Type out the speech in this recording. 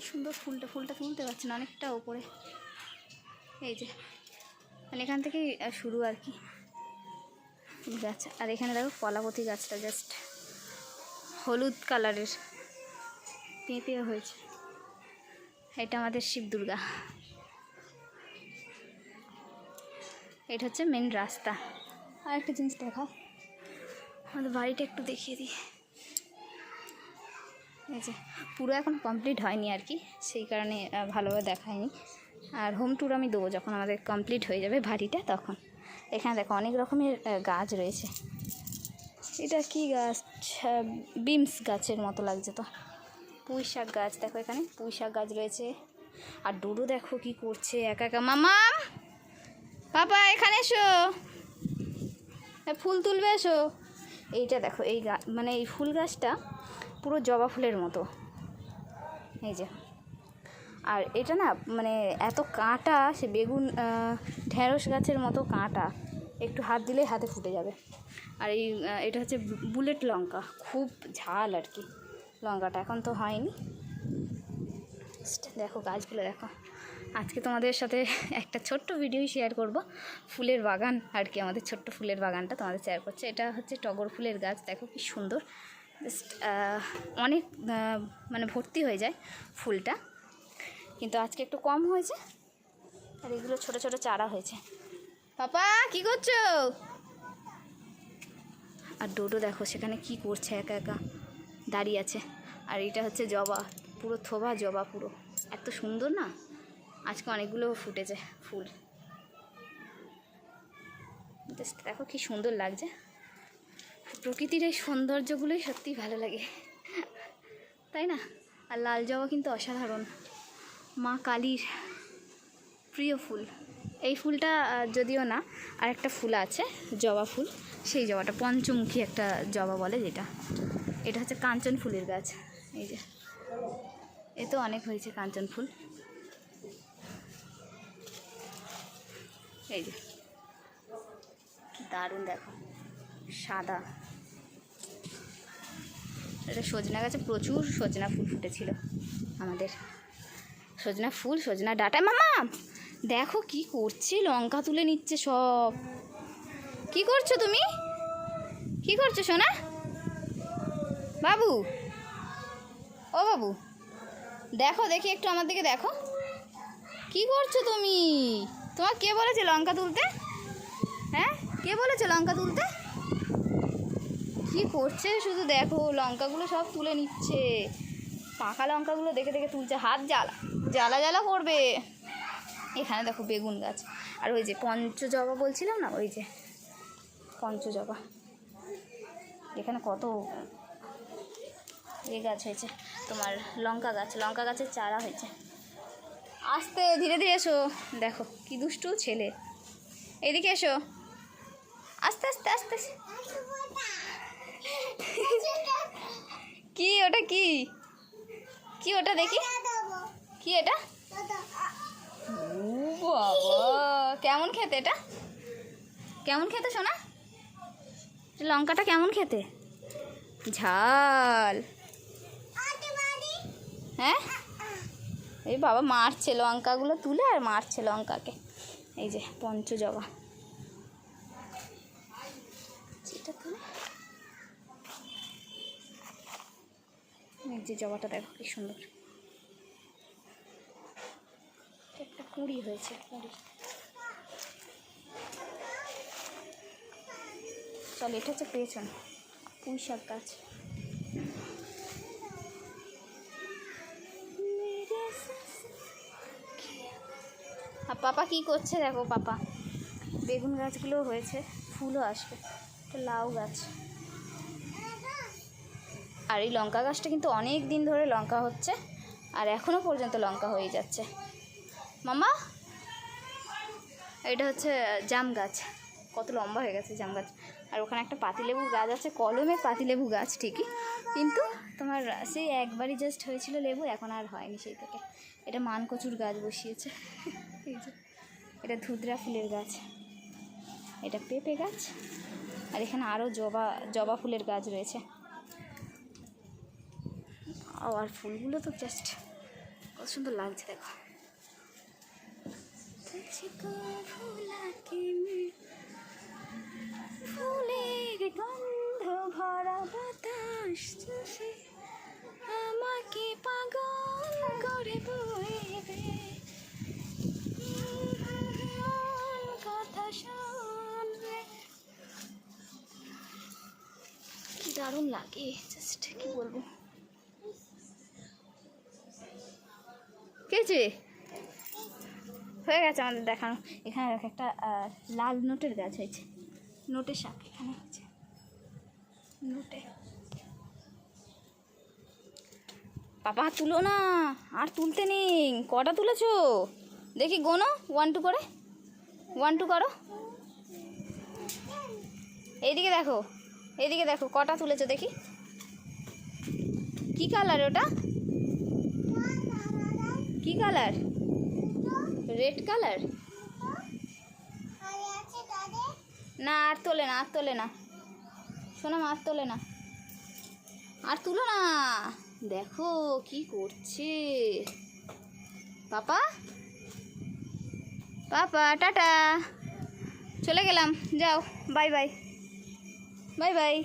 কি সুন্দর ফুলটা ফুলটা তুলতে পারছি না, অনেকটা ওপরে এই যে মানে এখান থেকেই শুরু আর কি। গাছ, আর এখানে দেখো কলাপতি গাছটা জাস্ট হলুদ কালারের পেঁপে হয়েছে। এটা আমাদের শিব দুর্গা। এটা হচ্ছে মেন রাস্তা। আর একটা জিনিস দেখাও। আমাদের বাড়িটা একটু দেখিয়ে দিই। এই যে, পুরো এখন কমপ্লিট হয়নি আর কি, সেই কারণে ভালোভাবে দেখায়নি। আর হোম ট্যুর আমি দেবো যখন আমাদের কমপ্লিট হয়ে যাবে বাড়িটা তখন। এখানে দেখো অনেক রকমের গাছ রয়েছে। এটা কি গাছ? বিমস গাছের মতো লাগছে তো। পুঁই শাক গাছ, দেখো এখানে, পুঁই শাক গাছ রয়েছে। আর ডুডু দেখো কি করছে, একা একা। মামা! বাবা এখানে এসো! ফুল তুলবে এসো। এইটা দেখো, এই মানে এই ফুল গাছটা পুরো জবা ফুলের মতো। এই যে। আর এটা না মানে এত কাঁটা, সে বেগুন ঢেঁড়স গাছের মতো কাঁটা। একটু হাত দিলেই হাতে ফুটে যাবে। আর এই এটা হচ্ছে বুলেট লঙ্কা। খুব ঝাল আর কি। লঙ্কাটা এখন তো হয়নি। দেখো গাছগুলো, দেখো। আজকে তোমাদের সাথে একটা ছোট্ট ভিডিও শেয়ার করব। ফুলের বাগান আর কি, আমাদের ছোট্ট ফুলের বাগানটা তোমাদের শেয়ার করছে। এটা হচ্ছে টগর ফুলের গাছ, দেখো কি সুন্দর। অনেক মানে ভর্তি হয়ে যায় ফুলটা। কিন্তু আজকে একটু কম হয়েছে। আর এগুলো ছোট ছোট চারা হয়েছে। পাপা, কি করছ? আর ডোডো দেখো, সেখানে কি করছে একা একা দাঁড়িয়ে আছে। আর এটা হচ্ছে জবা, পুরো থোবা জবা পুরো। এত সুন্দর না? আজকে অনেকগুলো ফুটেছে ফুল। জাস্ট দেখো কি সুন্দর লাগছে। প্রকৃতির এই সৌন্দর্যগুলোই সত্যিই ভালো লাগে। তাই না? আর লাল জবা কিন্তু অসাধারণ। মা কালীর প্রিয় ফুল। এই ফুলটা যদিও না আর একটা ফুল আছে, জবা ফুল। সেই জবাটা পঞ্চমুখী একটা জবা বলে যেটা। এটা হচ্ছে কাঞ্চন ফুলের গাছ। এই যে, এ তো অনেক হয়েছে কাঞ্চন ফুল। এই যে দারুণ দেখো। সাদা। এটা সজনা গাছে প্রচুর সজনা ফুল ফুটেছিল আমাদের। সজনা ফুল, সজনা ডাটা। মামা, দেখো কি করছে, লঙ্কা তুলে নিচ্ছে সব। কি করছ তুমি? কি করছ সোনা? বাবু, ও বাবু, দেখো, দেখি একটু আমার দিকে দেখো। কি করছ তুমি? তোমার কে বলেছে লঙ্কা তুলতে? হ্যাঁ? কে বলেছে লঙ্কা তুলতে? কি করছে? শুধু দেখো, লঙ্কাগুলো সব তুলে নিচ্ছে। পাকা লঙ্কাগুলো দেখে দেখে তুলছে। হাত জ্বালা জ্বালা জ্বালা করবে। এখানে দেখো বেগুন গাছ। আর ওই যে পঞ্চজবা বলছিলাম না? ওই যে পঞ্চজবা। এখানে কত এ গাছ হয়েছে। তোমার লঙ্কা গাছ, লঙ্কা গাছের চারা হয়েছে। আস্তে, ধীরে ধীরে এসো। দেখো, কি দুষ্টু ছেলে। এদিকে এসো। আস্তে আস্তে আস্তে আস্তে। কি ওটা কি? কি ওটা দেখি? কি এটা? কেমন খেতে এটা? কেমন খেতে শোনা লঙ্কাটা কেমন খেতে? ঝাল। হ্যাঁ? এই বাবা মারছে লঙ্কাগুলো তুলে আর মারছে লঙ্কাকে। এই যে পঞ্চজবা। সেটা তুলে। যে জবাটা দেখো, কি সুন্দর। একটা কুঁড়ি হয়েছে, কুঁড়ি। চল, এটা হচ্ছে পেছন পুঁই শাক গাছ। আর পাপা কি করছে দেখো, পাপা। বেগুন গাছগুলো হয়েছে, ফুলও আসবে এটা লাউ গাছ। আর এই লঙ্কা গাছটা কিন্তু অনেক দিন ধরে লঙ্কা হচ্ছে, আর এখনও পর্যন্ত লঙ্কা হয়ে যাচ্ছে। মামা এটা হচ্ছে জাম গাছ। কত লম্বা হয়ে গেছে জাম গাছ। আর ওখানে একটা পাতিলেবু গাছ আছে কলমের পাতিলেবু গাছ, ঠিকই। কিন্তু তোমার সেই একবারই জাস্ট হয়েছিল লেবু, এখন আর হয়নি সেই থেকে। এটা মানকচুর গাছ বসিয়েছে। এই যে, এটা ধুদ্রা ফুলের গাছ। এটা পেঁপে গাছ। আর এখানে আরও জবা জবা ফুলের গাছ রয়েছে। ওয়াও আর ফুলগুলো তো জাস্ট কত সুন্দর লাগছে দেখো। ফুলের গন্ধ ভরা বাতাস আমাকে পাগল করে বইবে। কথা শুনবে। কি দারুণ লাগে জাস্ট কি বলব? কেছে হয়ে গেছে আমাদের দেখানো। এখানে দেখো একটা লাল নোটের গাছ হয়েছে। নোটের শাক এখানে হয়েছে। নোটে। পাপা তুলো না। আর তুলতে নেই। কটা তুলেছ? দেখি গোনো ওয়ান টু করে। ওয়ান টু করো। এইদিকে দেখো। এইদিকে দেখো, কটা তুলেছো দেখি। কি কালার ওটা? কি কালার? Red colour? না, আর তোলে না, আর তোলে না। শোনাম আর তোলে না। আর তুলো না। দেখো কি করছে। পাপা? Papa, tata. চলে গেলাম। যাও, বাই বাই। Bye bye.